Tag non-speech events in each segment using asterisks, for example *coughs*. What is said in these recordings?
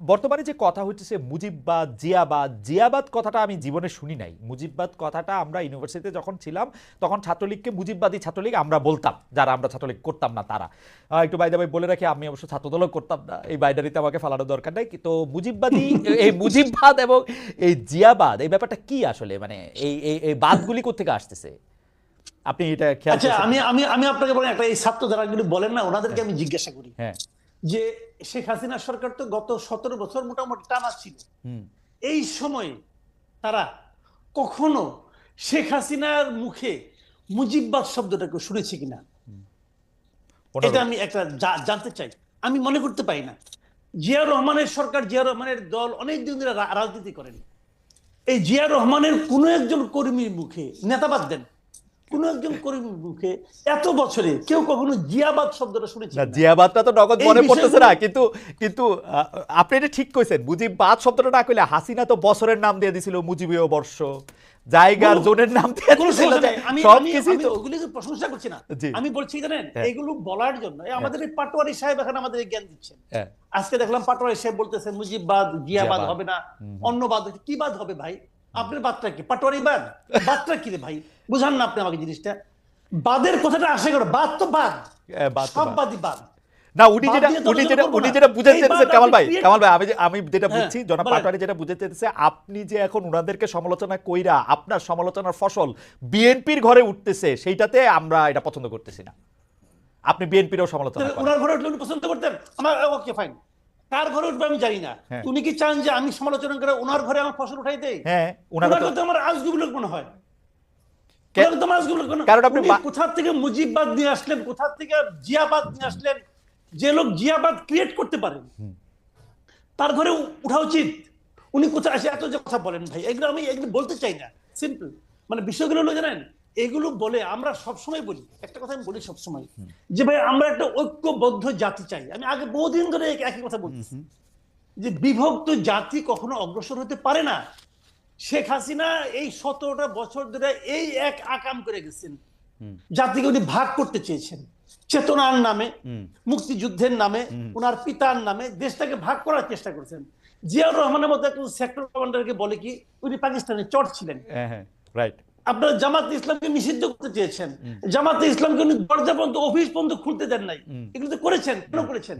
বর্তমানে যে কথা হচ্ছে মুজিববাদ জিয়াবাদ জিয়াবাদ কথাটা আমি জীবনে শুনি নাই। মুজিববাদ কথাটা আমরা ইউনিভার্সিটিতে যখন ছিলাম তখন ছাত্রলীগকে মুজিববাদী ছাত্রলীগ আমরা বলতাম যারা আমরা ছাত্রলীগ করতাম না তারা। একটু বাইদা ভাই বলে রাখি আমি অবশ্য ছাত্রদলও করতাম না এই বাইডারিতে আমাকে ফালানোর দরকার নাই। তো মুজিববাদী *laughs* এই মুজিববাদ এবং এই জিয়াবাদ এই ব্যাপারটা কি আসলে? মানে এই এই এই বাদগুলি কোথেকে আসতেছে? আপনি এটা খেয়াল আচ্ছা আমি আমি আমি আপনাকে বলেন একটা এই ছাত্র যারা বলেন না ওনাদেরকে আমি জিজ্ঞাসা করি। হ্যাঁ। যে শেখ হাসিনা সরকার তো গত সতেরো বছর মোটামুটি টানা ছিল। এই সময়ে তারা কখনো শেখ হাসিনার মুখে মুজিববাদ শব্দটাকে শুনেছে কিনা? এটা আমি একটা জানতে চাই। আমি মনে করতে পারি না। জিয়া রহমানের সরকার জিয়া রহমানের দল অনেক দিন ধরে রাজনীতি করেন। এই জিয়া রহমানের কোনো একজন কর্মীর মুখে নেতাবাদ দেন। কোন একজন কর্মীর মুখে এত বছরে কেউ কখনো জিয়াবাদ শব্দটা শুনেছে না জিয়াবাদটা তো নগদ মনে পড়তেছে না কিন্তু কিন্তু আপনি এটা ঠিক কইছেন মুজিববাদ শব্দটা না কইলে হাসিনা তো বছরের নাম দিয়ে দিছিল মুজিবীয় বর্ষ জায়গার জোনের নাম দিয়ে দিছিল আমি আমি- ওগুলিকে প্রশংসা করছি না। আমি বলছি জানেন হ্যাঁ। এগুলো বলার জন্য আমাদের এই পাটোয়ারি সাহেব এখন আমাদের জ্ঞান দিচ্ছেন। হ্যাঁ, আজকে দেখলাম পাটোয়ারি সাহেব বলতেছে মুজিববাদ জিয়াবাদ জিয়াবাদ। হবে না অন্য বাদ কি বাদ হবে ভাই? আপনার বাদটা কি? পাটোয়ারি বাদ? বাদটা কি রে ভাই? বুঝান না আপনি আমাকে জিনিসটা। বাদের কথাটা আসে করে বাদ তো বাদ। হ্যাঁ, বাদ সব বাদই বাদ। না উনি যেটা উনি যেটা উনি যেটা বুঝাতে কামাল ভাই কামাল ভাই আমি আমি যেটা হ্যাঁ, বুঝছি জনাব পাটোয়ারি যেটা বুঝাতে আপনি যে এখন উনাদেরকে সমালোচনা কইরা আপনার সমালোচনার ফসল বিএনপির ঘরে উঠতেছে সেইটাতে আমরা এটা পছন্দ করতেছি না। আপনি বিএনপিরও সমালোচনা ওনার ঘরে উঠলে উনি পছন্দ করতেন? আমার ওকে ফাইন কার ঘরে উঠবে আমি জানি না। হ্যাঁ। উনি কি চান যে আমি সমালোচনা করে ওনার ঘরে আমার ফসল উঠাই দেই? হ্যাঁ ওনারা তো আমার আজগুবি লোক মনে হয় কে- ওনাকে তো আমার আজগুবি লোক মনে হয়। কারণ আপনি কোথা থেকে মুজিববাদ নিয়ে আসলেন কোথা থেকে জিয়াবাদ নিয়ে আসলেন? যে লোক জিয়াবাদ ক্রিয়েট করতে পারেন তার ঘরে উঠা উচিত। উনি কোথায় আসে? এত যে কথা বলেন ভাই এগুলো আমি এগুলো বলতে চাই না। সিম্পল মানে বিষয়গুলো হলো জানেন এগুলো বলে আমরা সবসময় বলি। একটা কথা আমি বলি সবসময় যে ভাই আমরা একটা ঐক্যবদ্ধ জাতি চাই। আমি আগে বহুদিন ধরে একই কথা বলতেছি। যে বিভক্ত জাতি কখনো অগ্রসর হতে পারে না। শেখ হাসিনা এই সতেরোটা বছর ধরে এই এক আকাম করে গেছেন। জাতিকে উনি ভাগ করতে চেয়েছেন। চেতনার নামে মুক্তিযুদ্ধের নামে ওনার পিতার নামে দেশটাকে ভাগ করার চেষ্টা করেছেন। জিয়াউর রহমানের মতো একজন সেক্টর কমান্ডারকে বলে কি উনি পাকিস্তানের চট ছিলেন। হ্যাঁ হ্যাঁ রাইট আপনারা জামাত ইসলামকে নিষিদ্ধ করতে চেয়েছেন। জামাত ইসলামকে উনি দরজা পর্যন্ত অফিস পর্যন্ত খুলতে দেন নাই। এগুলো তো করেছেন কেন করেছেন?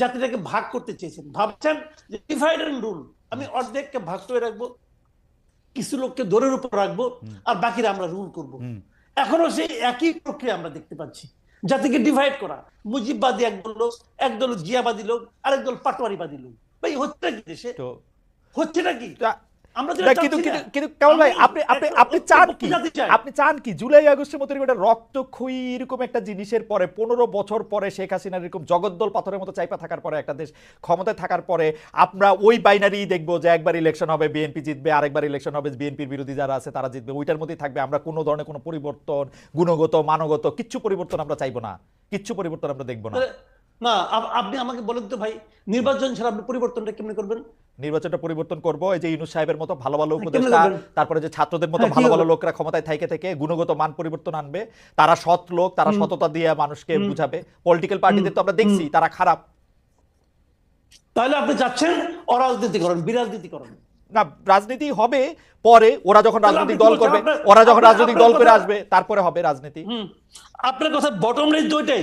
জাতিটাকে ভাগ করতে চেয়েছেন। ভাবছেন যে ডিভাইড রুল আমি অর্ধেককে ভাগ করে রাখব। কিছু লোককে দৌড়ের উপর রাখব আর বাকিরা আমরা রুল করব। এখনও সেই একই প্রক্রিয়া আমরা দেখতে পাচ্ছি। জাতিকে ডিভাইড করা মুজিববাদী একদল লোক একদল জিয়াবাদী লোক আরেক দল পাটোয়ারিবাদী লোক। ভাই হচ্ছে কি দেশে? হচ্ছে হচ্ছেটা কি? কিন্তু চাচ্ছি কিন্তু না। কিন্তু কেমন ভাই আপনি আপনি আপনি চান কি? আপনি চান কি? জুলাই আগস্টের মতো একটা রক্তক্ষয়ী এরকম একটা জিনিসের পরে পনেরো বছর পরে শেখ হাসিনার এরকম জগদ্দল পাথরের মতো চাইপা থাকার পরে একটা দেশ ক্ষমতায় থাকার পরে আমরা ওই বাইনারি দেখব যে একবার ইলেকশন হবে বিএনপি জিতবে আরেকবার ইলেকশন হবে বিএনপির বিরোধী যারা আছে তারা জিতবে। ওইটার মধ্যেই থাকবে। আমরা কোনো ধরনের কোনো পরিবর্তন গুণগত মানগত কিচ্ছু পরিবর্তন আমরা চাইব না। কিচ্ছু পরিবর্তন আমরা দেখব না। না আপনি আমাকে বলেন তো ভাই নির্বাচন ছাড়া আপনি পরিবর্তনটা কেমনি করবেন? নির্বাচনটা পরিবর্তন করব এই যে ইউনুস সাহেবের মতো ভালো ভালো উপদেষ্টা তারপরে যে ছাত্রদের মতো হ্যাঁ, ভালো ভালো লোকরা ক্ষমতায় থাইকে থেকে গুণগত মান পরিবর্তন আনবে তারা সৎ লোক তারা সততা দিয়ে মানুষকে বুঝাবে পলিটিক্যাল পার্টিদের তো আমরা দেখছি তারা খারাপ। তাহলে আপনি চাচ্ছেন অরাজনীতিকরণ বিরাজনীতিকরণ? না রাজনীতি হবে পরে ওরা যখন রাজনৈতিক দল করবে ওরা যখন রাজনৈতিক দল করে আসবে তারপরে হবে রাজনীতি। আপনার কথা বটম লাইন তো দুইটাই।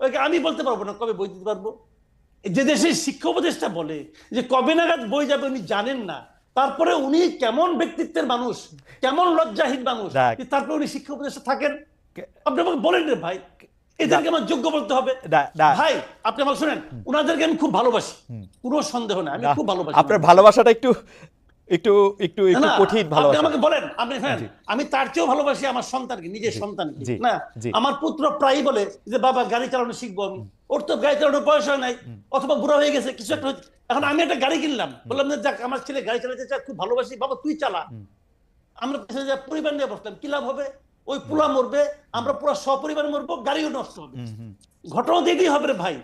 আমি বলতে পারব না কবে বই দিতে পারব? যে দেশের শিক্ষা উপদেষ্টা বলে যে কবে নাগাদ বই যাবে উনি জানেন না তারপরে উনি কেমন ব্যক্তিত্বের মানুষ কেমন লজ্জাহীন মানুষ তারপরে উনি শিক্ষা উপদেষ্টা থাকেন? আপনি আমাকে বলেন রে ভাই এদেরকে আমার যোগ্য বলতে হবে। ভাই আপনি আমাকে শুনেন উনাদেরকে আমি খুব ভালোবাসি কোনো সন্দেহ না আমি খুব ভালোবাসি আপনার ভালোবাসাটা একটু একটু একটু একটু কঠিন আপনি ভালোবাসা। আমাকে বলেন আপনি হ্যাঁ আমি তার চেয়েও ভালোবাসি আমার সন্তানকে নিজের সন্তানকে না? আমার পুত্র প্রায়ই বলে যে বাবা গাড়ি চালানো শিখব আমি। ওর তো গাড়ি চালানোর বয়স হয় নাই অথবা বুড়া হয়ে গেছে কিছু একটা। এখন আমি একটা গাড়ি কিনলাম বললাম যে যাক আমার ছেলে গাড়ি চালাতে চায় খুব ভালোবাসি বাবা তুই চালা। আমরা পেছনে যা পরিবার নিয়ে বসলাম কি লাভ হবে? ওই পোলা মরবে আমরা পুরো সপরিবার মরবো গাড়িও নষ্ট হবে। ঘটনা দেখেই হবে রে ভাই।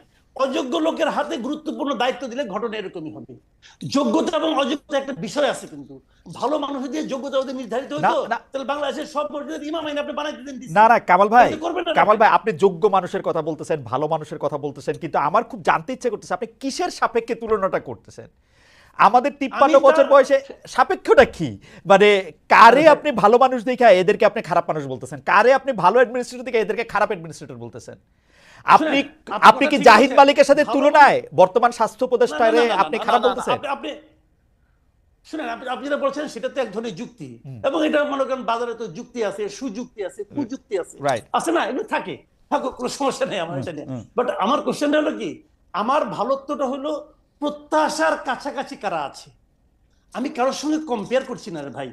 অযোগ্য লোকের হাতে গুরুত্বপূর্ণ দায়িত্ব দিলে ঘটনা এরকমই হবে। যোগ্যতা এবং অযোগ্যতা একটা বিষয় আছে কিন্তু। ভালো মানুষ দিয়ে যোগ্যতা ওদের নির্ধারিত হতো। তাহলে বাংলাদেশের সব মসজিদের ইমাম আইন আপনি বানাই দিতেন না না কামাল ভাই কামাল ভাই আপনি যোগ্য মানুষের কথা বলতেছেন ভালো মানুষের কথা বলতেছেন কিন্তু আমার খুব জানতে ইচ্ছে করতেছে আপনি কিসের সাপেক্ষে তুলনাটা করতেছেন? আমাদের তিপ্পান্ন বছর বয়সে সাপেক্ষটা কি? মানে কারে আপনি ভালো মানুষ দেখে এদেরকে আপনি খারাপ মানুষ বলতেছেন? কারে আপনি ভালো অ্যাডমিনিস্ট্রেটর দেখে এদেরকে খারাপ অ্যাডমিনিস্ট্রেটর বলতেছেন? আপনি আপনি কি জাহিদ। মালিকের সাথে তুলনায় বর্তমান স্বাস্থ্য উপদেষ্টারে আপনি খারাপ বলতেছেন। আপনি- শুনেন আপনি আপনি যেটা বলছেন সেটা তো এক ধরনের যুক্তি। এবং এটা মনে করেন বাজারে তো যুক্তি আছে সুযুক্তি আছে কুযুক্তি আছে. আছে না? এগুলো থাকে। থাকুক কোনো সমস্যা নেই আমার এটা নিয়ে। বাট আমার কোশ্চেনটা হলো কি? আমার ভালোত্বটা হলো প্রত্যাশার কাছাকাছি কারা আছে? আমি কারোর সঙ্গে কম্পেয়ার করছি না রে ভাই।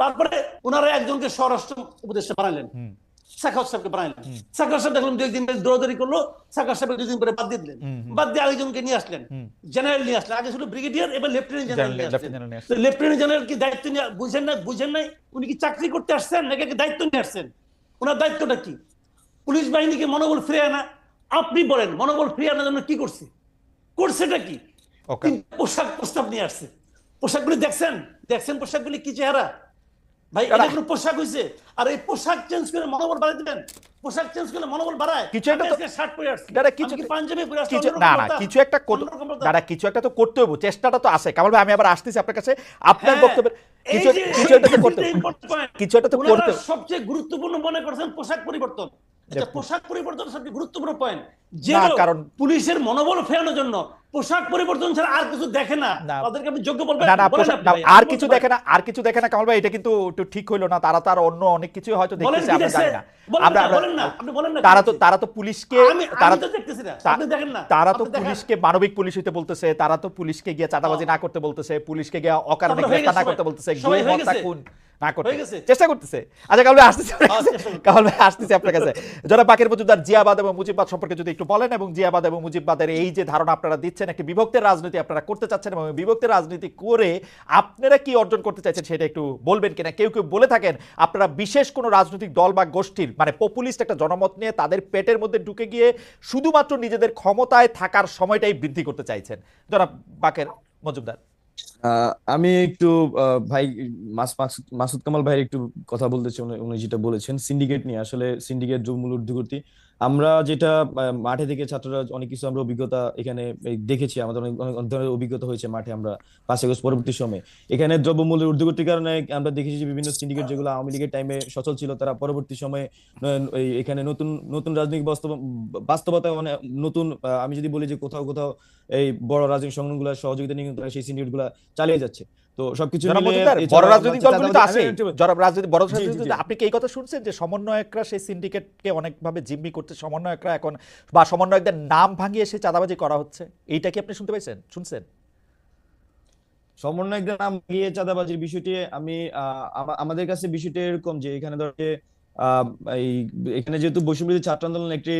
তারপরে ওনারা একজনকে স্বরাষ্ট্র উপদেষ্টা বানালেন সাহেবকে বানালেন সাহেব দেখলাম দু একদিন বেশ দৌড়াদৌড়ি করল সাহেব পরে বাদ দিয়ে দিলেন। বাদ দিয়ে আরেকজনকে নিয়ে আসলেন। জেনারেল নিয়ে আসলেন। আগে ছিল ব্রিগেডিয়ার এবার লেফটেন্যান্ট জেনারেল নিয়ে আসলেন। লেফটেন্যান্ট জেনারেল কি দায়িত্ব নিয়ে বুঝেন না বুঝেন নাই উনি কি চাকরি করতে আসছেন নাকি দায়িত্ব নিয়ে আসছেন? ওনার দায়িত্বটা কি? পুলিশ বাহিনীকে মনোবল ফিরে আনা আপনি বলেন মনোবল ফিরে আনার জন্য কি করছে? করছেটা কি? পোশাক প্রস্তাব নিয়ে আসছে। পোশাকগুলি দেখছেন? দেখছেন পোশাকগুলি কি চেহারা? ভাই এটা। কোনো পোশাক হইছে? আর এই পোশাক চেঞ্জ করে মনোবল বাড়াই দিবেন। পোশাক চেঞ্জ করলে মনোবল বাড়ায়। কিছু একটা তো- শার্ট পরে আসছি। আমি কিছু- পাঞ্জাবি পরে আসছি না না কিছু একটা? দাঁড়া কিছু একটা তো করতে হবে চেষ্টাটা তো আছে। কামাল ভাই আমি আবার আসতেছি আপনার কাছে। আপনার হ্যাঁ, বক্তব্যের কিছু কিছু একটা তো করতে। কিছু একটা তো করতে সবচেয়ে গুরুত্বপূর্ণ মনে করছেন পোশাক পরিবর্তন। আচ্ছা পোশাক পরিবর্তন সবচেয়ে গুরুত্বপূর্ণ পয়েন্ট যে কারণ- পুলিশের মনোবল ফেরানোর জন্য পোশাক পরিবর্তন ছাড়া আর কিছু দেখে না। না। তাদেরকে আপনি যোগ্য বলবেন? না না বলেন পোশাক- আপনি না, ভাই, আর কিছু দেখে না আর কিছু দেখে না কামাল ভাই? এটা কিন্তু একটু ঠিক হইল না তারা তো আর অন্য অনেক কিছু হয়তো দেখতেছে আমরা জানি না। আমরা না, আমরা- বলেন না, আপনি বলেন না কি তারা তো দেখছে? তারা তো পুলিশকে তারা তো দেখতেছি না আপনি দেখেন না তারা তো পুলিশকে মানবিক পুলিশ হইতে বলতেছে তারা তো পুলিশকে গিয়ে চাঁদাবাজি না করতে বলতেছে পুলিশকে গিয়ে অকারণে গ্রেফতার না করতে বলতেছে গুম হত্যা খুন। না করতে। চেষ্টা করতেছে। আচ্ছা কামাল ভাই আসতেছে কামাল ভাই আসতেছে আপনার কাছে। যারা মজুমদার জিয়াবাদ এবং মুজিববাদ সম্পর্কে যদি একটু বলেন এবং জিয়াবাদ এবং মুজিববাদের এই যে ধারণা আপনারা দিচ্ছেন একটি বিভক্তের রাজনীতি আপনারা করতে চাচ্ছেন এবং বিভক্তের রাজনীতি করে আপনারা কি অর্জন করতে চাইছেন সেটা একটু বলবেন কিনা? কেউ কেউ বলে থাকেন আপনারা বিশেষ কোনো রাজনৈতিক দল বা গোষ্ঠীর মানে পপুলিস্ট একটা জনমত নিয়ে তাদের পেটের মধ্যে ঢুকে গিয়ে শুধুমাত্র নিজেদের ক্ষমতায় থাকার সময়টাই বৃদ্ধি করতে চাইছেন। যারা বাকের মজুমদার। আমি একটু ভাই, মাস মাসুদ কামাল ভাইয়ের একটু কথা বলতে চাই। উনি- যেটা বলেছেন সিন্ডিকেট নিয়ে। আসলে সিন্ডিকেট মূল ঊর্ধ্বগতি। আমরা যেটা মাঠে থেকে ছাত্ররা অনেক কিছু আমরা অভিজ্ঞতা এখানে দেখেছি। আমাদের অনেক অনেক ধরনের অভিজ্ঞতা হয়েছে মাঠে আমরা পাঁচ আগস্ট পরবর্তী সময়ে। এখানে দ্রব্যমূল্যের ঊর্ধ্বগতির কারণে আমরা দেখেছি যে বিভিন্ন সিন্ডিকেট যেগুলো আওয়ামী লীগের টাইমে সচল ছিল, তারা পরবর্তী সময়ে এখানে নতুন নতুন রাজনৈতিক বাস্তব বাস্তবতায় মানে নতুন আমি যদি বলি যে কোথাও কোথাও এই বড় রাজনৈতিক সংগঠনগুলো সহযোগিতা নিয়ে তারা সেই সিন্ডিকেটগুলা চালিয়ে যাচ্ছে। তো সবকিছু বড় রাজনৈতিক তো যারা বড়। আপনি কি এই কথা শুনছেন যে সমন্বয়করা সেই সিন্ডিকেটকে অনেকভাবে জিম্মি করতে সমন্বয়করা এখন বা সমন্বয়কদের নাম ভাঙিয়ে সে চাঁদাবাজি করা হচ্ছে? এইটা কি আপনি শুনতে পাইছেন শুনছেন? সমন্বয়কদের নাম ভাঙিয়ে চাঁদাবাজির বিষয়টি আমি আহ, আমাদের কাছে বিষয়টি এরকম যে এখানে ধর এই, এখানে যেহেতু বৈষম্যবিরোধী ছাত্র আন্দোলন একটি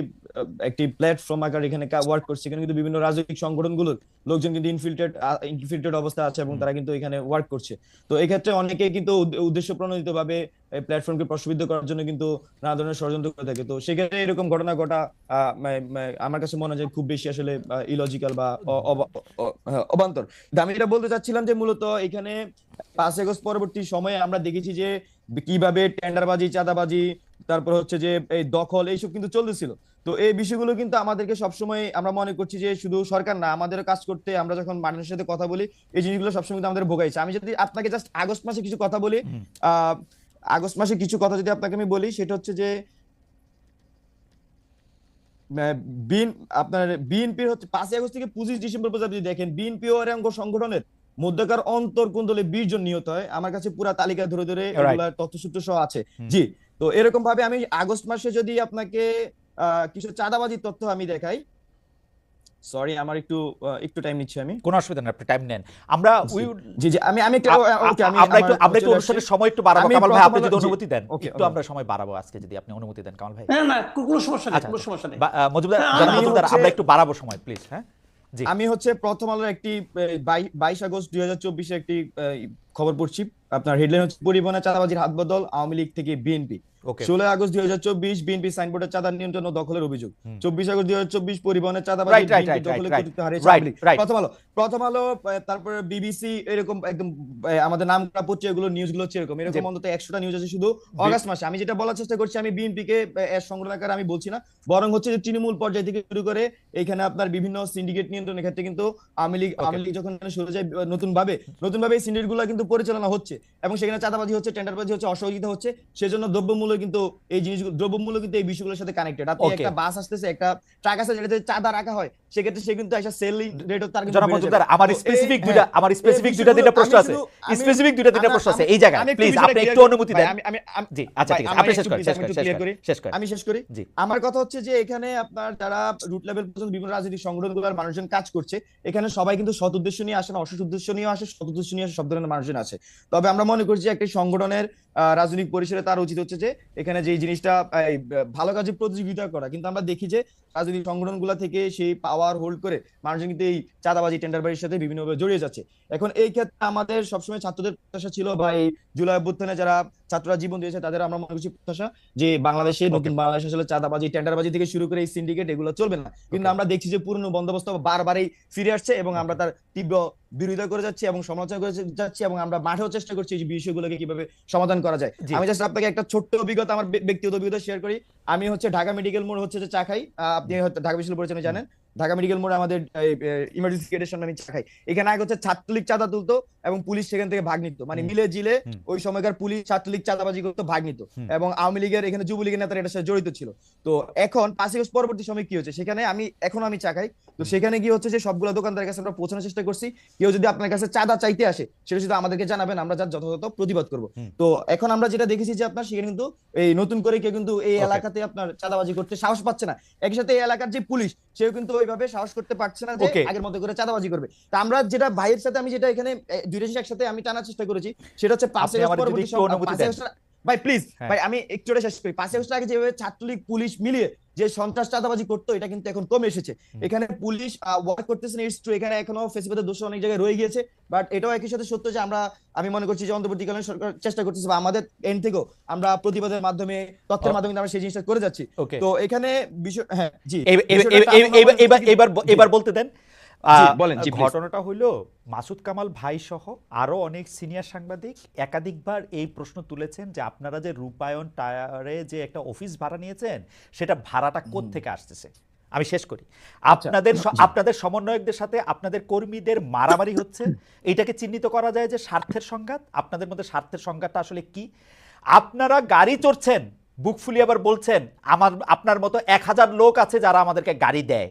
একটি প্ল্যাটফর্ম আকার এখানে ওয়ার্ক করছে এখানে কিন্তু বিভিন্ন রাজনৈতিক সংগঠনগুলোর লোকজন কিন্তু ইনফিল্টেড ইনফিল্টেড অবস্থা আছে এবং তারা কিন্তু এখানে ওয়ার্ক করছে। তো এক্ষেত্রে অনেকে কিন্তু উদ- উদ্দেশ্য প্রণোদিত ভাবে প্ল্যাটফর্মকে প্রশ্নবিদ্ধ করার জন্য কিন্তু নানা ধরনের ষড়যন্ত্র করে থাকে। তো সেক্ষেত্রে এরকম ঘটনা ঘটা আমার কাছে মনে হয় খুব বেশি আসলে ইলজিক্যাল বা হ্যাঁ, অবান্তর। আমি এটা বলতে চাচ্ছিলাম যে মূলত এখানে পাঁচ আগস্ট পরবর্তী সময়ে আমরা দেখেছি যে কীভাবে টেন্ডারবাজি চাঁদাবাজি তারপর হচ্ছে যে এই দখল এইসব কিন্তু চলতেছিল। তো এই বিষয়গুলো কিন্তু আমাদেরকে সবসময় আমরা মনে করছি যে শুধু সরকার না আমাদের কাজ করতে আমরা যখন মানুষের সাথে কথা বলি এই জিনিসগুলো সবসময় কিন্তু আমাদের ভোগাইছে আমি যদি আপনাকে জাস্ট আগস্ট মাসে কিছু কথা বলি আহ আগস্ট মাসে কিছু কথা যদি আপনাকে আমি বলি সেটা হচ্ছে যে বিন আপনার বিএনপির হচ্ছে পাঁচই আগস্ট থেকে পঁচিশ ডিসেম্বর পর্যন্ত আপনি দেখেন বিএনপি ও সংগঠনের মধ্যকার অন্তর কুন্দলে বিশ জন নিহত হয়। আমার কাছে পুরা তালিকা ধরে ধরে. তথ্যসূত্র সহ আছে। জি তো এরকম ভাবে আমি আগস্ট মাসে যদি আপনাকে আহ কিছু চাঁদাবাজির তথ্য আমি দেখাই সরি আমার একটু একটু টাইম নিচ্ছি আমি। কোনো অসুবিধা নেই আপনি টাইম নেন। আমরা we জি জি আমি আমি ওকে আমি আমরা একটু আমরা একটু অনুষ্ঠানের সময় একটু বাড়াবো। কামাল ভাই আপনি যদি অনুমতি দেন একটু আমরা সময় বাড়াবো আজকে যদি আপনি অনুমতি দেন কামাল ভাই। না না কোনো সমস্যা নেই আচ্ছা, কোনো আচ্ছা। সমস্যা নেই। মজুমদার হ্যাঁ, মজুমদার আমরা একটু বাড়াবো সময় প্লিজ হ্যাঁ? আমি হচ্ছে প্রথম আলোর একটি বাইশ আগস্ট দুই হাজার চব্বিশে একটি খবর পড়ছি। আপনার হেডলাইন হচ্ছে পরিবহনে চাঁদাবাজির হাত বদল আওয়ামী লীগ থেকে বিএনপি। ষোলোই আগস্ট দুই হাজার চব্বিশ বিএনপি সাইনবোর্ডের চাঁদা নিয়ন্ত্রণ দখলের অভিযোগ। চব্বিশ আগস্ট দুই হাজার চব্বিশ পরিবহনের চাঁদাবাজি দখলে কর্তৃত্ব হারিয়েছে. প্রথম আলো প্রথম আলো তারপরে বিবিসি এরকম একদম আমাদের নাম করা পত্রিকাগুলো নিউজগুলো হচ্ছে এরকম। এরকম অন্তত একশোটা নিউজ আছে শুধু অগাস্ট মাসে। আমি যেটা বলার চেষ্টা করছি আমি বিএনপি কে সংগঠন আমি বলছি না। বরং হচ্ছে যে তৃণমূল পর্যায় থেকে শুরু করে এখানে আপনার বিভিন্ন সিন্ডিকেট নিয়ন্ত্রণের ক্ষেত্রে কিন্তু আওয়ামী লীগ আওয়ামী লীগ যখন শুরু যায় নতুন ভাবে নতুন ভাবে এই সিন্ডিকেটগুলো কিন্তু পরিচালনা হচ্ছে। এবং সেখানে চাঁদাবাজি হচ্ছে টেন্ডারবাজি হচ্ছে অসহযোগিতা হচ্ছে সেজন্য দ্রব্যমূল্য কিন্তু এই জিনিসগুলো দ্রব্যমূল্য কিন্তু এই বিষয়গুলোর সাথে কানেক্টেড আপনি একটা বাস আসতেছে একটা ট্রাক আছে যেটাতে চাঁদা রাখা হয় সেক্ষেত্রে সে কিন্তু একটা সেলিং রেট তার কিন্তু জনাব মজুমদার আমার স্পেসিফিক হ্যাঁ, দুইটা আমার স্পেসিফিক দুইটা তিনটা প্রশ্ন আছে। স্পেসিফিক দুইটা তিনটা প্রশ্ন আছে এই জায়গায় প্লিজ আপনি একটু অনুমতি দেন। আমি আমি জি আচ্ছা ঠিক আছে আপনি শেষ করেন শেষ করেন শেষ করেন। আমি শেষ করি। জি। আমার কথা হচ্ছে যে এখানে আপনার যারা রুট লেভেল পর্যন্ত বিভিন্ন রাজনৈতিক সংগঠনগুলোর মানুষজন কাজ করছে এখানে সবাই কিন্তু সৎ উদ্দেশ্য নিয়ে আসে না অসৎ উদ্দেশ্য নিয়ে আসে সৎ উদ্দেশ্য নিয়ে আসে সব ধরনের মানুষজন আছে তবে আমরা মনে করছি একটি সংগঠনের রাজনৈতিক পরিসরে তার উচিত হচ্ছে যে এখানে যে জিনিসটা ভালো কাজে প্রতিযোগিতা করা। কিন্তু আমরা দেখি যে রাজনৈতিক সংগঠনগুলো থেকে সেই পাওয়ার হোল্ড করে মানুষজন কিন্তু এই চাঁদাবাজি টেন্ডারবাজির সাথে বিভিন্নভাবে জড়িয়ে যাচ্ছে। এখন এই ক্ষেত্রে আমাদের সবসময় ছাত্রদের প্রত্যাশা ছিল বা এই জুলাই অভ্যুত্থানে যারা ছাত্ররা জীবন দিয়েছে তাদের আমরা মনে করছি প্রত্যাশা যে বাংলাদেশে নতুন বাংলাদেশ আসলে চাঁদাবাজি টেন্ডারবাজি থেকে শুরু করে এই সিন্ডিকেট এগুলো চলবে না। কিন্তু আমরা দেখছি যে পুরনো বন্দোবস্ত বারবারই ফিরে আসছে এবং আমরা তার তীব্র বিরোধিতা করে যাচ্ছি এবং সমালোচনা করে যাচ্ছি এবং আমরা মাঠেও চেষ্টা করছি এই বিষয়গুলোকে কীভাবে সমাধান করা যায়। আমি জাস্ট আপনাকে একটা ছোট্ট অভিজ্ঞতা আমার ব্যক্তিগত অভিজ্ঞতা শেয়ার করি। আমি হচ্ছে ঢাকা মেডিকেল মোড় হচ্ছে যে চা খাই। আপনি হয়তো ঢাকা বিশ্ববিদ্যালয় পরিচালনা জানেন। ঢাকা মেডিকেল মোড়ে আমাদের ইমার্জেন্সি গেটের সামনে আমি চা খাই। এখানে আগে হচ্ছে ছাত্রলীগ চাঁদা তুলতো এবং পুলিশ সেখান থেকে ভাগ নিত। মানে মিলে জিলে ওই সময়কার পুলিশ ছাত্রলীগ চাঁদাবাজি করতো ভাগ নিত। এবং আওয়ামী লীগের এখানে যুবলীগের নেতারা এটার সাথে জড়িত ছিল। তো এখন পাঁচই আগস্ট পরবর্তী সময় কি হচ্ছে? সেখানে আমি এখন আমি চা খাই। তো সেখানে কি হচ্ছে যে সবগুলো দোকানদারের কাছে আমরা পৌঁছানোর চেষ্টা করছি। কেউ যদি আপনার কাছে চাঁদা চাইতে আসে সেটা শুধু আমাদেরকে জানাবেন আমরা যার যথাযথ প্রতিবাদ করব। তো এখন আমরা যেটা দেখেছি যে আপনার সেখানে কিন্তু এই নতুন করে কেউ কিন্তু এই এলাকাতে আপনার চাঁদাবাজি করতে সাহস পাচ্ছে না। একই সাথে এই এলাকার যে পুলিশ সেও কিন্তু ওইভাবে সাহস করতে পারছে না যে আগের মতো করে চাঁদাবাজি করবে। তা আমরা যেটা ভাইয়ের সাথে আমি যেটা এখানে দুইটা একসাথে আমি টানার চেষ্টা করেছি সেটা হচ্ছে পাশে পরবর্তী ভাই প্লিজ হ্যাঁ। ভাই আমি একটু শেষ করি। পাশে আগস্ট আগে যেভাবে ছাত্রলীগ পুলিশ মিলিয়ে যে সন্ত্রাস চাঁদাবাজি করতো এটা কিন্তু এখন কমে এসেছে। এখানে পুলিশ ওয়ার্ক করতেছে ইটস ট্রু এখানে এখনও ফেসিবাদের দোষ অনেক জায়গায় রয়ে গিয়েছে। বাট এটাও একই সাথে সত্য যে আমরা আমি মনে করছি যে অন্তর্বর্তীকালীন সরকার চেষ্টা করতেছে বা আমাদের এন্ড থেকেও আমরা প্রতিবাদের মাধ্যমে তথ্যের মাধ্যমে আমরা সেই জিনিসটা করে যাচ্ছি। তো এখানে বিষয় হ্যাঁ জি। এবার- এবার- বলতে দেন বলেন, ঘটনাটা হইল মাসুদ কামাল ভাই সহ আরও অনেক সিনিয়র সাংবাদিক একাধিকবার এই প্রশ্ন তুলেছেন যে আপনারা যে রূপায়ণ টায়ারে যে একটা অফিস ভাড়া নিয়েছেন সেটা ভাড়াটা কোথা থেকে আসতেছে? আমি শেষ করি। আপনাদের আপনাদের সমন্বয়কদের সাথে আপনাদের কর্মীদের মারামারি হচ্ছে। *coughs* এটাকে চিহ্নিত করা যায় যে স্বার্থের সংঘাত। আপনাদের মধ্যে স্বার্থের সংঘাতটা আসলে কি? আপনারা গাড়ি চড়ছেন বুক ফুলিয়ে আবার বলছেন আমার আপনার মতো এক হাজার লোক আছে যারা আমাদেরকে গাড়ি দেয়।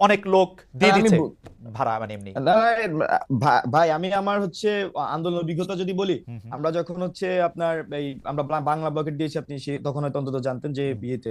অনেক লোক দিয়ে দিচ্ছে। ভাড়া মানে এমনি। ভাই আমি আমার হচ্ছে আন্দোলন অভিজ্ঞতা যদি বলি। আমরা যখন হচ্ছে আপনার এই আমরা বাংলা ব্লকেট দিয়েছি আপনি সে তখন হয়তো অন্তত জানতেন যে বিয়েতে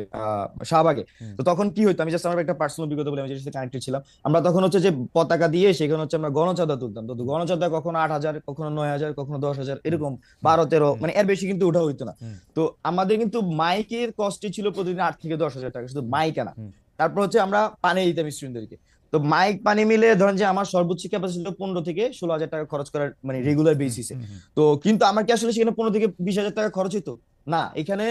শাহবাগে। তো তখন কি হতো আমি জাস্ট আমার একটা পার্সোনাল অভিজ্ঞতা বলে আমি যেটার সাথে কানেক্টেড ছিলাম। আমরা তখন হচ্ছে যে পতাকা দিয়ে সেখানে হচ্ছে আমরা গণচাঁদা তুলতাম। তো গণচাঁদা কখনো আট হাজার কখনো নয় হাজার কখনো দশ হাজার এরকম বারো তেরো মানে এর বেশি কিন্তু ওঠা হইতো না। তো আমাদের কিন্তু মাইকের কস্টই ছিল প্রতিদিন আট থেকে দশ হাজার টাকা শুধু মাইক আনা হুম। তারপর হচ্ছে আমরা পানি দিতাম স্টুডেন্টদেরকে তো মাইক পানি মিলে ধরেন যে আমার সর্বোচ্চ ক্যাপাসিটি ছিল পনেরো থেকে ষোলো হাজার টাকা খরচ করার মানে রেগুলার বেসিসে তো কিন্তু আমার কি আসলে সেখানে পনেরো থেকে বিশ হাজার টাকা খরচ হতো না এখানে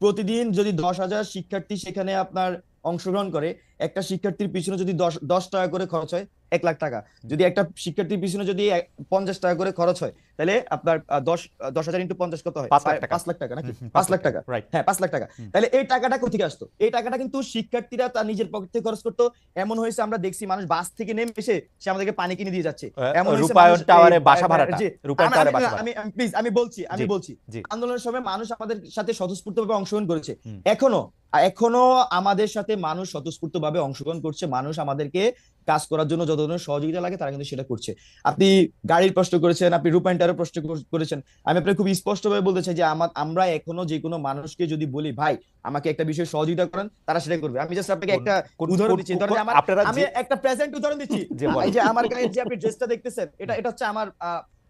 প্রতিদিন যদি দশ হাজার শিক্ষার্থী সেখানে আপনার অংশগ্রহণ করে একটা শিক্ষার্থীর পিছনে যদি দশ দশ টাকা করে খরচ হয় এক লাখ টাকা। যদি একটা শিক্ষার্থীর পিছনে যদি পঞ্চাশ টাকা করে খরচ হয় তাহলে আপনার দশ দশ হাজার ইন্টু পঞ্চাশ কত হয়? পাঁচ লাখ টাকা। নাকি? পাঁচ লাখ টাকা হ্যাঁ পাঁচ লাখ টাকা। তাহলে এই টাকাটা কোথেকে আসতো? এই টাকাটা কিন্তু শিক্ষার্থীরা তার নিজের পকেট থেকে খরচ করতো। এমন হয়েছে আমরা দেখছি মানুষ বাস থেকে নেমে এসে সে আমাদেরকে পানি কিনে দিয়ে যাচ্ছে। এমন রূপায়ণ টাওয়ারে বাসা এই- ভাড়াটা রূপায়ণ আমি- টাওয়ারে বাসা আমি প্লিজ আমি বলছি আমি বলছি। আন্দোলনের সময় মানুষ আমাদের সাথে স্বতঃস্ফূর্তভাবে অংশগ্রহণ করেছে। এখনও এখনও আমাদের সাথে মানুষ স্বতঃস্ফূর্ত ভাবে অংশগ্রহণ করছে। মানুষ আমাদেরকে কাজ করার জন্য যত ধরনের সহযোগিতা লাগে তারা কিন্তু সেটা করছে। আপনি গাড়ির প্রশ্ন করেছেন আপনি রূপায়ণটারও প্রশ্ন করেছেন। আমি আপনাকে খুব স্পষ্টভাবে বলতে চাই যে আমার আমরা এখনও যে কোনো মানুষকে যদি বলি ভাই আমাকে একটা বিষয়ে সহযোগিতা করেন তারা সেটা করবে। আমি জাস্ট আপনাকে একটা উদাহরণ দিচ্ছি। ধরেন আমার আমি একটা প্রেজেন্ট উদাহরণ দিচ্ছি। *laughs* এই যে আমার গায়ে যে আপনি ড্রেসটা দেখতেছেন এটা এটা হচ্ছে আমার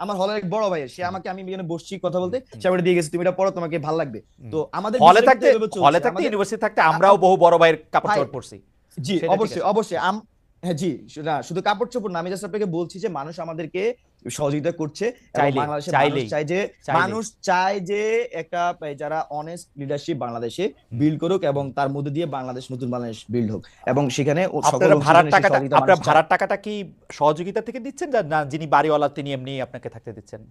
আমার হলের এক বড় ভাইয়ের সে আমাকে আমি এখানে বসছি কথা বলতে। সে আমাকে দিয়ে গেছে তুমি এটা পড়ো তোমাকে ভালো লাগবে। তো আমাদের হলে থাকতে। হলে থাকতে ইউনিভার্সিটি থাকতে আমরাও বহু বড় ভাইয়ের কাপড় চোপড় পরছি। জি অবশ্যই অবশ্যই আম হ্যাঁ জি না শুধু কাপড় চোপড় না আমি জাস্ট আপনাকে বলছি যে মানুষ আমাদেরকে সহযোগিতা করছে চায় যে মানুষ চায় যে একটা যারা অনেস্ট লিডারশিপ বাংলাদেশে বিল্ড করুক এবং তার মধ্যে দিয়ে বাংলাদেশ নতুন বাংলাদেশ বিল্ড হোক। এবং সেখানে আপনারা ভাড়ার টাকাটা আপনার। ভাড়ার টাকাটা কি সহযোগিতা থেকে দিচ্ছেন না- না যিনি বাড়িওয়ালা তিনি এমনি আপনাকে থাকতে দিচ্ছেন?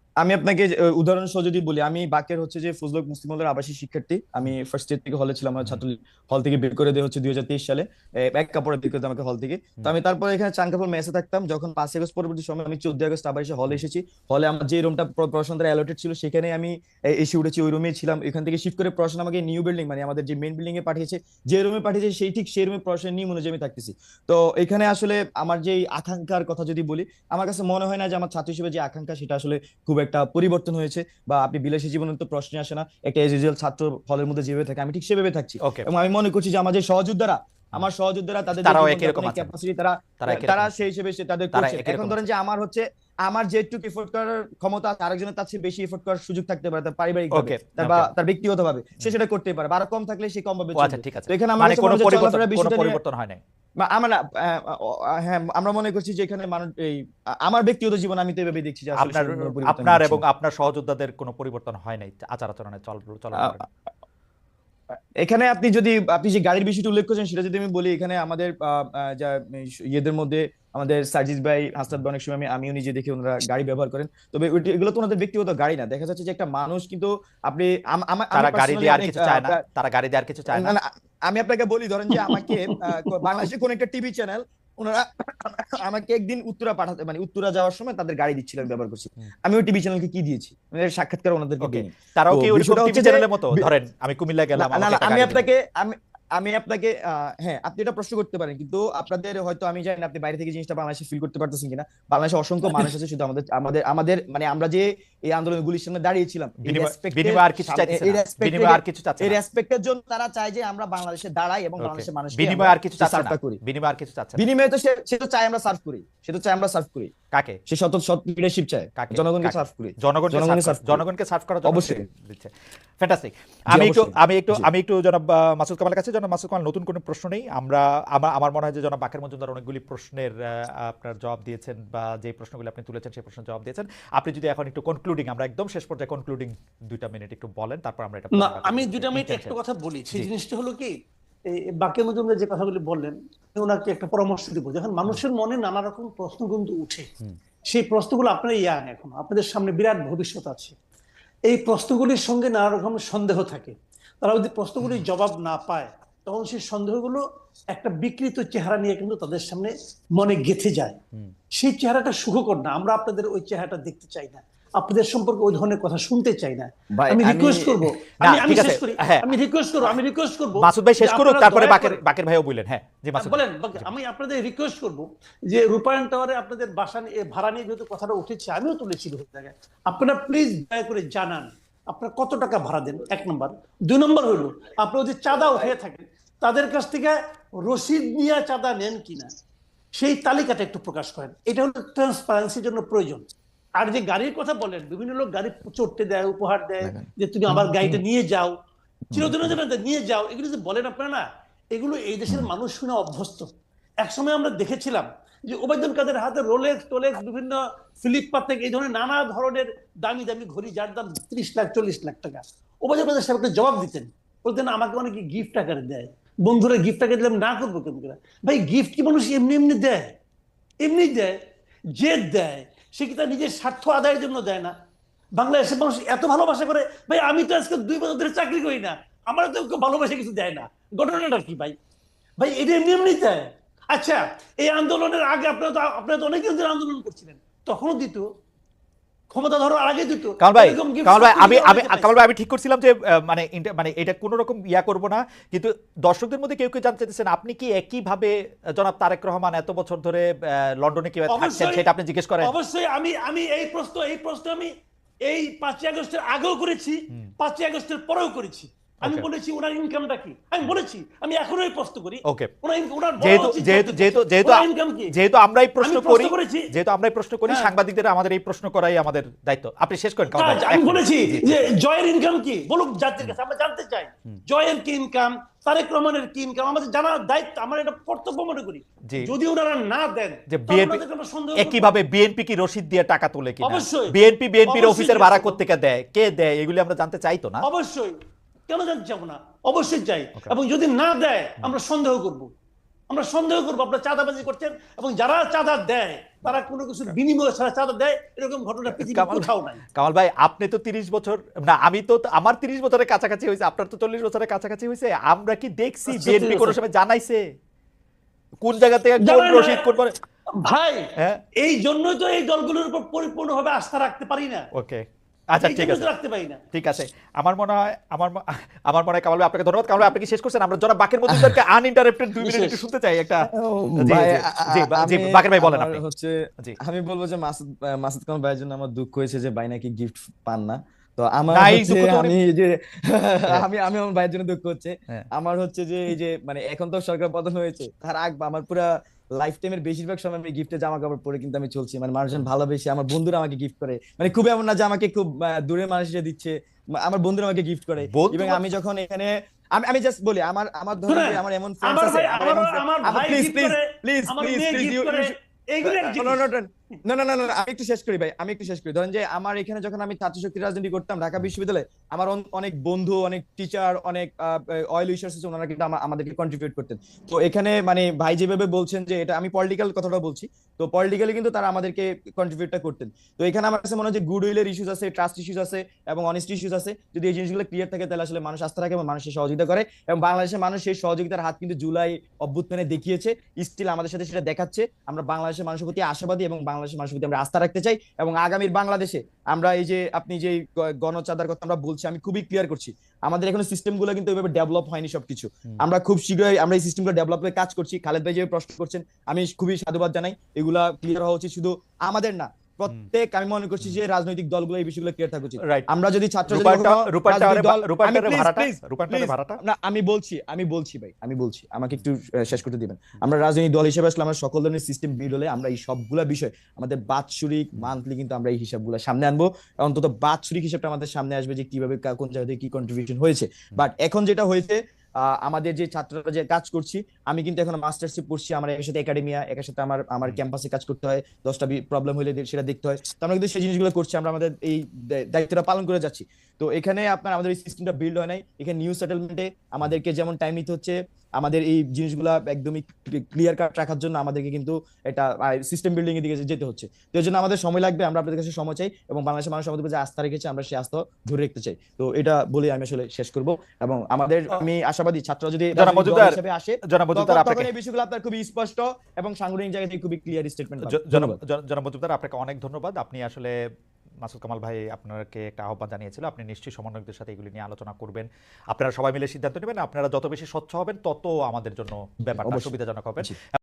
আমি আপনাকে উদাহরণ সহ যদি বলি, আমি বাকের হচ্ছে যে ফজলক মুসলিম হলের আবাসিক শিক্ষার্থী। আমি ফার্স্ট ইয়ার থেকে হলে ছিলাম, আমার ছাত্র হল থেকে বের করে দেওয়া হচ্ছে দুই সালে এক কাপড়ে বের করে আমাকে হল থেকে। তো আমি তারপরে এখানে চানকাপুর মেসে থাকতাম, যখন পাঁচই আগস্ট পরবর্তী সময় আমি চোদ্দ আগস্ট আবার এসে হলে এসেছি। হলে আমার যে রুমটা পড়াশোনা দ্বারা অ্যালোটেড ছিল, সেখানে আমি এসে উঠেছি, ওই রুমে ছিলাম। এখান থেকে শিফট করে পড়াশোনা আমাকে নিউ বিল্ডিং মানে আমাদের যে মেইন বিল্ডিং এ পাঠিয়েছে, যে রুমে পাঠিয়েছে, সেই ঠিক সেই রুমে পড়াশোনা নিয়ম অনুযায়ী আমি থাকতেছি। তো এখানে আসলে আমার যে আকাঙ্ক্ষার কথা যদি বলি, আমার কাছে মনে হয় না যে আমার ছাত্র হিসেবে যে আকাঙ্ক্ষা, সেটা আসলে খুব একটা পরিবর্তন হয়েছে বা আপনি বিলাসী জীবনের তো প্রশ্ন আসে না একটা এজ ইউজুয়াল ছাত্র হলের মধ্যে যেভাবে থাকে আমি ঠিক সেভাবে থাকছি। এবং আমি মনে করছি যে আমাদের সহযোদ্ধারা আমার সহযোদ্ধারা তাদের। ক্যাপাসিটি তারা তারা। সেই হিসেবে সে তাদের করছে। এখন ধরেন যে আমার হচ্ছে আমার যেটুকু এফোর্ট করার ক্ষমতা আরেকজনের তার চেয়ে বেশি এফোর্ট করার সুযোগ থাকতে পারে তার পারিবারিক তার বা তার ব্যক্তিগত ভাবে সে সেটা করতে পারে আরও কম থাকলে সে কম ভাবে আচ্ছা ঠিক আছে। এখানে মানে কোনো যে পরিবর্তন চলাফেরার কোনো পরিবর্তন হয় নাই। বা আমরা হ্যাঁ আমরা মনে করছি যে এখানে মানুষ এই আমার ব্যক্তিগত জীবন আমি তো এভাবে দেখছি যে আপনার আপনার এবং আপনার সহযোদ্ধাদের কোনো পরিবর্তন হয় নাই আচার আচরণে চল চল এখানে আপনি যদি আপনি যে গাড়ির বিষয়টা উল্লেখ করেছেন সেটা যদি আমি বলি এখানে আমাদের যা ইয়েদের মধ্যে আমাদের সার্জিস ভাই হাসনাদ ভাই অনেক সময় আমি আমিও নিজে দেখি ওনারা গাড়ি ব্যবহার করেন। তবে এগুলো তো ওনাদের ব্যক্তিগত গাড়ি না। দেখা যাচ্ছে যে একটা মানুষ কিন্তু আপনি তারা গাড়ি দিয়ে আর কিছু চায় না। তারা গাড়ি দিয়ে আর কিছু চায় না। আমি আপনাকে বলি ধরেন যে আমাকে আহ, বাংলাদেশের কোন একটা টিভি চ্যানেল ওনারা আমাকে একদিন উত্তরা পাঠাতে মানে উত্তরা যাওয়ার সময় তাদের গাড়ি দিচ্ছিল আমি ব্যবহার করছি। আমি ওই টিভি চ্যানেলকে কি দিয়েছি? মানে সাক্ষাৎকার ওনাদেরকে. তারাও কি ওই টিভি চ্যানেলের মতো? ধরেন আমি কুমিল্লা গেলাম আমি আপনাকে আমি আমি আপনাকে হ্যাঁ আপনি এটা প্রশ্ন করতে পারেন কিন্তু আপনাদের হয়তো আমি জানি আপনি বাইরে থেকে জিনিসটা বাংলাদেশে ফিল করতে পারতেছেন কিনা। বাংলাদেশে অসংখ্য *laughs* মানুষ আছে শুধু আমাদের আমাদের আমাদের মানে আমরা যে এই আন্দোলনের গুলির সামনে দাঁড়িয়েছিলাম এই রেসপেক্টের জন্য তারা চায় যে আমরা বাংলাদেশে দাঁড়াই এবং. বাংলাদেশের মানুষ বিনিময় আর কিছু চাচ্ছে করি। বিনিময় আর কিছু চাচ্ছে বিনিময়ে তো সে তো চায় আমরা সার্ভ করি। সে তো চায় আমরা সার্ভ করি। কাকে? সে শত শত লিডারশিপ চায়। কাকে? জনগণকে? সার্ভ করি। জনগণকে জনগণকে করা- করি। সার্ভ করার অবশ্যই। ফ্যান্টাস্টিক আমি একটু আমি একটু আমি একটু জনাব মাসুদ কামালের কাছে জনাব মাসুদ কামাল নতুন কোনো প্রশ্ন নেই? আমরা আমার আমার মনে হয় যে জনাব বাকের মজুমদার অনেকগুলি প্রশ্নের আপনার জবাব দিয়েছেন বা যে প্রশ্নগুলি আপনি তুলেছেন সেই প্রশ্নের জবাব দিয়েছেন। আপনি যদি এখন একটু কনক্লুডিং আমরা একদম শেষ পর্যায়ে কনক্লুডিং দুইটা মিনিট একটু বলেন তারপর আমরা এটা আমি দুইটা মিনিট। একটা কথা বলি। সেই। জিনিসটা হলো কি এই বাকি মজুমদার যে কথাগুলি বললেন ওনাকে একটা পরামর্শ দিব। যখন মানুষের মনে নানা রকম প্রশ্ন কিন্তু উঠে সেই প্রশ্নগুলো আপনারা ইয়াং এখন। আপনাদের সামনে বিরাট ভবিষ্যৎ আছে। এই প্রশ্নগুলির সঙ্গে নানা রকম সন্দেহ থাকে। তারা যদি প্রশ্নগুলির জবাব না পায় তখন সেই সন্দেহগুলো একটা বিকৃত চেহারা নিয়ে কিন্তু তাদের সামনে মনে গেথে যায়। সেই চেহারাটা সুখকর না আমরা আপনাদের ওই চেহারাটা দেখতে চাই না। আপনাদের সম্পর্কে ওই ধরনের কথা শুনতে চাই না। আমি রিকোয়েস্ট করব। আমি আমি শেষ করি। হ্যাঁ। আমি রিকোয়েস্ট করব আমি রিকোয়েস্ট করব মাসুদ ভাই শেষ যে করুক তারপরে বাকের বাকের ভাইও বললেন। হ্যাঁ জি মাসুদ। বলেন আমি আপনাদের রিকোয়েস্ট করব যে রূপায়ণ টাওয়ারে আপনাদের বাসা নিয়ে ভাড়া নিয়ে যেহেতু কথাটা উঠেছে আমিও তুলেছি ওই জায়গায়। আপনারা প্লিজ দয়া করে জানান আপনারা কত টাকা ভাড়া দেন? এক নম্বর দুই নম্বর হলো আপনারা যদি চাঁদা উঠে থাকেন তাদের কাছ থেকে রসিদ নিয়ে চাঁদা নেন কিনা সেই তালিকাটা একটু প্রকাশ করেন। এটা হলো ট্রান্সপারেন্সির জন্য প্রয়োজন। আর যে গাড়ির কথা বলেন বিভিন্ন লোক গাড়ি চড়তে দেয় উপহার দেয় যে তুমি আমার গাড়িটা নিয়ে যাও। এটা নিয়ে যাও এগুলো যে বলেন আপনারা না এগুলো এই দেশের মানুষ শুনে অভ্যস্ত। একসময় আমরা দেখেছিলাম যে ওবায়দুল কাদের হাতে রোলেক্স টোলেক্স বিভিন্ন ফিলিপ পাতেক এই ধরনের নানা ধরনের দামি দামি ঘড়ি যার দাম ত্রিশ লাখ চল্লিশ লাখ টাকা। ওবায়দুল কাদের সাহেবকে জবাব দিতেন। বলতেন আমাকে অনেকে গিফট আকারে দেয়। বন্ধুরা গিফট আকারে দিলে আমি না করব কেমন ভাই গিফট কি মানুষ এমনি এমনি দেয়? এমনি দেয় যে দেয় সে কি তার নিজের স্বার্থ আদায়ের জন্য দেয় না? বাংলাদেশের মানুষ এত ভালোবাসা করে, ভাই, আমি তো আজকে দুই বছর ধরে চাকরি করি না। আমার তো কেউ ভালোবাসা কিছু দেয় না। ঘটনাটা কি ভাই? ভাই, এটা এমনি এমনি দেয়। আচ্ছা এই আন্দোলনের আগে আপনারা তো আপনারা তো অনেকদিন ধরে আন্দোলন করছিলেন। তখনও দিত। ক্ষমতা ধরার আগে দিত। কামাল ভাই কামাল ভাই আমি আমি কামাল ভাই আমি ঠিক করছিলাম যে মানে মানে এটা কোনো রকম ইয়া করব না কিন্তু দর্শকদের মধ্যে কেউ কেউ জানতে চাইছেন আপনি কি একই ভাবে জনাব তারেক রহমান এত বছর ধরে লন্ডনে কীভাবে থাকছেন সেটা আপনি জিজ্ঞেস করেন। অবশ্যই আমি আমি এই প্রশ্ন এই প্রশ্ন আমি এই পাঁচই আগস্টের আগেও করেছি পাঁচই আগস্টের পরেও করেছি। আমি বলেছি ওনার ইনকামটা কি? আমি বলেছি আমি এখনও প্রশ্ন করি। ওনার যেহেতু যেহেতু যেহেতু যেহেতু ইনকাম কি? যেহেতু আমরাই প্রশ্ন করি যেহেতু আমরাই প্রশ্ন করি। সাংবাদিকদের আমাদের এই প্রশ্ন করাই আমাদের দায়িত্ব। আপনি শেষ করেন আমি বলেছি যে জয়ের ইনকাম কি? বলুক জাতির কাছে আমরা জানতে চাই। জয়ের কি ইনকাম তারেক রহমানের কি ইনকাম আমাদের জানার দায়িত্ব আমার এটা কর্তব্য মনে করি। যদি ওনারা না দেন যে বিএনপি একইভাবে বিএনপি কি রসিদ দিয়ে টাকা তোলে কিনা? অবশ্যই। বিএনপি বিএনপির অফিসের ভাড়া করতে দেয়? কে দেয়? এগুলি আমরা জানতে চাই তো না। অবশ্যই। কেন জানতে চাবো না? অবশ্যই চাই এবং যদি না দেয় আমরা সন্দেহ করব। আমরা সন্দেহ করব আপনারা চাঁদাবাজি করছেন এবং যারা চাঁদা দেয় তারা কোনো কিছু বিনিময় ছাড়া চাঁদা দেয় এরকম ঘটনা পৃথিবীর কোথাও নাই। কামাল ভাই আপনি তো তিরিশ বছর না আমি তো আমার তিরিশ বছরের কাছাকাছি হয়েছে আপনার তো চল্লিশ বছরের কাছাকাছি হয়েছে আমরা কি দেখছি আচ্ছা, বিএনপি কোনো সময় জানাইছে? কোন জায়গা থেকে কোন জানায় কোন ভাই হ্যাঁ। এই জন্যই তো এই দলগুলোর উপর পরিপূর্ণভাবে আস্থা রাখতে পারি না। ওকে আচ্ছা ঠিক আছে। রাখতে পারি না। ঠিক আছে। আমার মনে হয় আমার আমার মনে হয় কামাল আপনাকে ধন্যবাদ। কামাল আপনি কি শেষ করছেন? আমরা জনাব বাকের মজুমদারকে আনইন্টারাপ্টেড দুই মিনিট একটু শুনতে চাই একটা জি, জি, বাকের ভাই বলেন আপনি। হচ্ছে জি। আমি বলব যে মাসুদ মাসুদ কামাল ভাইয়ের জন্য আমার দুঃখ হয়েছে যে ভাই নাকি গিফট পান না। তো আমার হচ্ছে আমি এই যে আমি আমি আমার ভাইয়ের জন্য দুঃখ হচ্ছে। হ্যাঁ। আমার হচ্ছে যে এই যে মানে এখন তো সরকার পতন হয়েছে তার আগ বা আমার পুরো লাইফ টাইমের বেশিরভাগ সময় আমি গিফটে জামা কাপড় পরে কিন্তু আমি চলছি। মানে মানুষজন ভালোবেসে আমার বন্ধুরা আমাকে গিফট করে। মানে খুব এমন না যে আমাকে খুব দূরের মানুষ যে দিচ্ছে। আমার বন্ধুরা আমাকে গিফট করে। এবং আমি যখন এখানে আমি আমি জাস্ট বলি আমার আমার ধরে আমার এমন ফ্রেন্ডস আমার আছে ভাই আমার ভাই এমন আমার please please please please please না না না না আমি একটু শেষ করি ভাই আমি একটু শেষ করি। ধরেন যে আমার এখানে যখন আমি ছাত্র শক্তি রাজনীতি করতাম ঢাকা বিশ্ববিদ্যালয়ে আমার অনেক বন্ধু অনেক টিচার অনেক অয়েল আছে ওনারা কিন্তু আমাদেরকে কন্ট্রিবিউট করতেন। তো এখানে মানে ভাই যেভাবে বলছেন যে এটা আমি পলিটিক্যাল কথাটা বলছি তো পলিটিক্যালি কিন্তু তারা আমাদেরকে কন্ট্রিবিউটটা করতেন। তো এখানে আমার কাছে মনে হয় যে গুড উইলের ইস্যুস আছে ট্রাস্ট ইস্যুস আছে এবং অনেস্ট ইস্যুস আছে। যদি এই জিনিসগুলো ক্লিয়ার থাকে তাহলে আসলে মানুষ আস্থা রাখে এবং মানুষের সহযোগিতা করে এবং বাংলাদেশের মানুষ সেই সহযোগিতার হাত কিন্তু জুলাই অভ্যুত্থানে দেখিয়েছে। স্টিল আমাদের সাথে সেটা দেখাচ্ছে। আমরা বাংলাদেশের মানুষের প্রতি আশাবাদী এবং বাংলাদেশের মানুষের প্রতি আমরা আস্থা রাখতে চাই এবং আগামীর বাংলাদেশে আমরা এই যে আপনি যে গণচাদার কথা আমরা বলছি আমি খুবই ক্লিয়ার করছি। আমাদের এখানে সিস্টেমগুলো কিন্তু ওইভাবে ডেভেলপ হয়নি সবকিছু। আমরা খুব শীঘ্রই আমরা এই সিস্টেমগুলো ডেভেলপে কাজ করছি। খালেদ ভাই যে প্রশ্ন করছেন আমি খুবই সাধুবাদ জানাই। এগুলা ক্লিয়ার হওয়া উচিত শুধু আমাদের না প্রত্যেক আমি মনে করছি যে রাজনৈতিক দলগুলো এই বিষয়গুলো ক্লিয়ার থাকা উচিত। আমরা যদি ছাত্র? না আমি বলছি আমি বলছি ভাই আমি বলছি। আমাকে একটু শেষ করতে দিবেন। আমরা রাজনৈতিক দল হিসেবে আসলে আমরা সকল ধরনের সিস্টেম বিল হলে আমরা এই সবগুলা বিষয় আমাদের বাৎসরিক মান্থলি কিন্তু আমরা এই হিসাবগুলো সামনে আনব। অন্তত বাৎসরিক হিসাবটা আমাদের সামনে আসবে যে কীভাবে কোন জায়গা থেকে কি কন্ট্রিবিউশন হয়েছে। বাট এখন যেটা হয়েছে আমাদের যে ছাত্ররা যে কাজ করছি আমি কিন্তু এখন মাস্টারশিপ পড়ছি আমার একসাথে সাথে একাডেমিয়া একের সাথে আমার আমার ক্যাম্পাসে কাজ করতে হয় দশটা প্রবলেম হলে সেটা দেখতে হয়। তো আমরা কিন্তু সেই জিনিসগুলো করছি আমরা আমাদের এই দায়িত্বটা পালন করে যাচ্ছি। তো এখানে আপনার আমাদের এই সিস্টেমটা বিল্ড হয় নাই। এখানে নিউ সেটেলমেন্টে আমাদেরকে যেমন টাইম নিতে হচ্ছে আমাদের এই জিনিসগুলা একদমই ক্লিয়ার কাট রাখার জন্য আমাদেরকে কিন্তু এটা সিস্টেম বিল্ডিং এর দিকে যেতে হচ্ছে। তো এর জন্য আমাদের সময় লাগবে আমরা আপনাদের কাছে সময় চাই এবং বাংলাদেশের মানুষ আমাদের যে আস্থা রেখেছে আমরা সেই আস্থা ধরে রাখতে চাই। তো এটা বলে আমি আসলে শেষ করব এবং আমাদের আমি আশাবাদী ছাত্র যদি হিসেবে আসে তখন- আপনাকে এই বিষয়গুলো আপনার খুবই স্পষ্ট এবং সাংগঠনিক জায়গা থেকে খুবই ক্লিয়ার স্টেটমেন্ট জনাব জনাব আপনাকে অনেক ধন্যবাদ। আপনি আসলে মাসুদ কামাল ভাই আপনাকে একটা আহ্বান জানিয়েছিল আপনি নিশ্চয়ই সমন্বয়কদের সাথে এগুলি নিয়ে আলোচনা করবেন। আপনারা সবাই মিলে সিদ্ধান্ত নেবেন আপনারা যত বেশি স্বচ্ছ হবেন তত আমাদের জন্য ব্যাপারটা সুবিধাজনক হবে।